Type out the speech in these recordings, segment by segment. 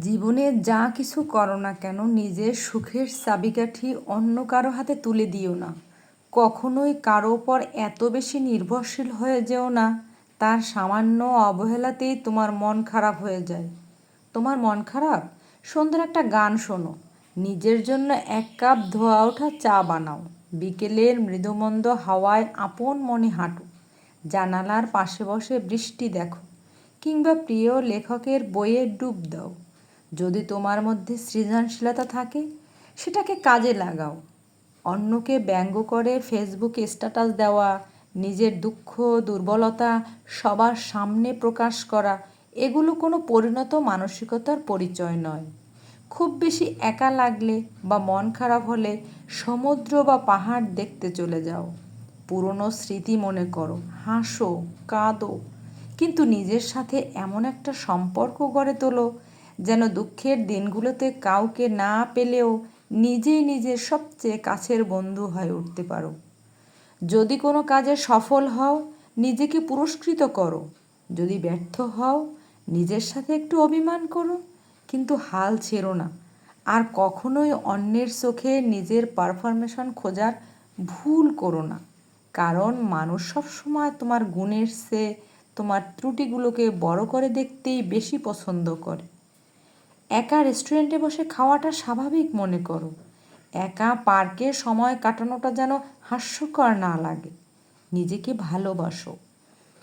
জীবনে যা কিছু করো না কেন, নিজের সুখের চাবিকাঠি অন্য কারও হাতে তুলে দিও না। কখনোই কারও ওপর এত বেশি নির্ভরশীল হয়ে যেও না, তার সামান্য অবহেলাতেই তোমার মন খারাপ হয়ে যায়। তোমার মন খারাপ? সুন্দর একটা গান শোনো। নিজের জন্য এক কাপ ধোয়া ওঠা চা বানাও। বিকেলের মৃদুমন্দ হাওয়ায় আপন মনে হাঁটো। জানালার পাশে বসে বৃষ্টি দেখো। কিংবা প্রিয় লেখকের বইয়ে ডুব দাও। যদি তোমার মধ্যে সৃজনশীলতা থাকে, সেটাকে কাজে লাগাও। অন্যকে ব্যঙ্গ করে ফেসবুকে স্ট্যাটাস দেওয়া, নিজের দুঃখ, দুর্বলতা সবার সামনে প্রকাশ করা, এগুলো কোনো পরিণত মানসিকতার পরিচয় নয়। খুব বেশি একা লাগলে বা মন খারাপ হলে সমুদ্র বা পাহাড় দেখতে চলে যাও। পুরনো স্মৃতি মনে করো, হাসো, কাঁদো, কিন্তু নিজের সাথে এমন একটা সম্পর্ক গড়ে তোলো যেন দুঃখের দিনগুলোতে কাউকে না পেলেও নিজেই নিজের সবচেয়ে কাছের বন্ধু হয়ে উঠতে পারো। যদি কোনো কাজে সফল হও, নিজেকে পুরস্কৃত করো। যদি ব্যর্থ হও, নিজের সাথে একটু অভিমান করো। কিন্তু হাল ছেড়ো না। আর কখনোই অন্যের চোখে নিজের পারফরমেশন খোঁজার ভুল করো না। কারণ মানুষ সবসময় তোমার গুণের সে তোমার ত্রুটিগুলোকে বড় করে দেখতেই বেশি পছন্দ করে। একা রেস্টুরেন্টে বসে খাওয়াটা স্বাভাবিক, মনে করো। একা পার্কে সময় কাটানোটা যেন হাস্যকর না লাগে। নিজেকে ভালোবাসো।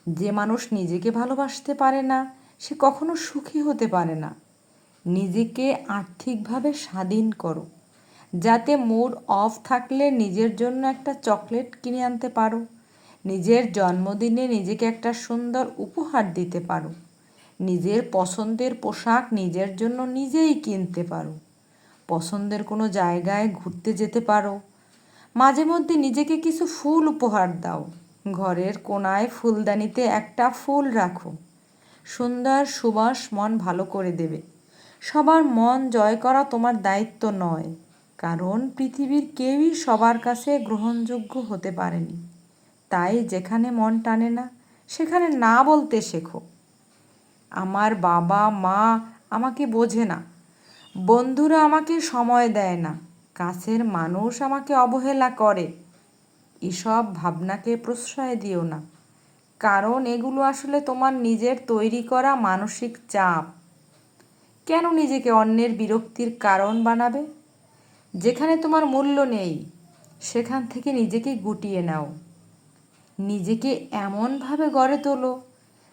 যে মানুষ নিজেকে ভালোবাসতে পারে না, সে কখনো সুখী হতে পারে না। নিজেকে আর্থিকভাবে স্বাধীন করো। যাতে মুড অফ থাকলে নিজের জন্য একটা চকলেট কিনে আনতে পারো। নিজের জন্মদিনে নিজেকে একটা সুন্দর উপহার দিতে পারো। নিজের পছন্দের পোশাক নিজের জন্য নিজেই কিনতে পারো। পছন্দের কোনো জায়গায় ঘুরতে যেতে পারো। মাঝে মধ্যে নিজেকে কিছু ফুল উপহার দাও। ঘরের কোনায় ফুলদানিতে একটা ফুল রাখো। সুন্দর সুবাস মন ভালো করে দেবে। সবার মন জয় করা তোমার দায়িত্ব নয়, কারণ পৃথিবীর কেউই সবার কাছে গ্রহণযোগ্য হতে পারেনি। তাই যেখানে মন টানে না, সেখানে না বলতে শেখো। আমার বাবা, মা আমাকে বোঝে না। বন্ধুরা আমাকে সময় দেয় না। কাছের মানুষ আমাকে অবহেলা করে। এসব ভাবনাকে প্রশ্রয় দিও না। কারণ এগুলো আসলে তোমার নিজের তৈরি করা মানসিক চাপ। কেন নিজেকে অন্যের বিরক্তির কারণ বানাবে? যেখানে তোমার মূল্য নেই, সেখান থেকে নিজেকে গুটিয়ে নাও। নিজেকে এমনভাবে গড়ে তোলো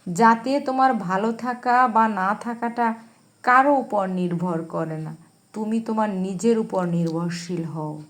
যাতে তোমার ভালো থাকা বা না থাকাটা কারও উপর নির্ভর করে না। তুমি তোমার নিজের উপর নির্ভরশীল হও।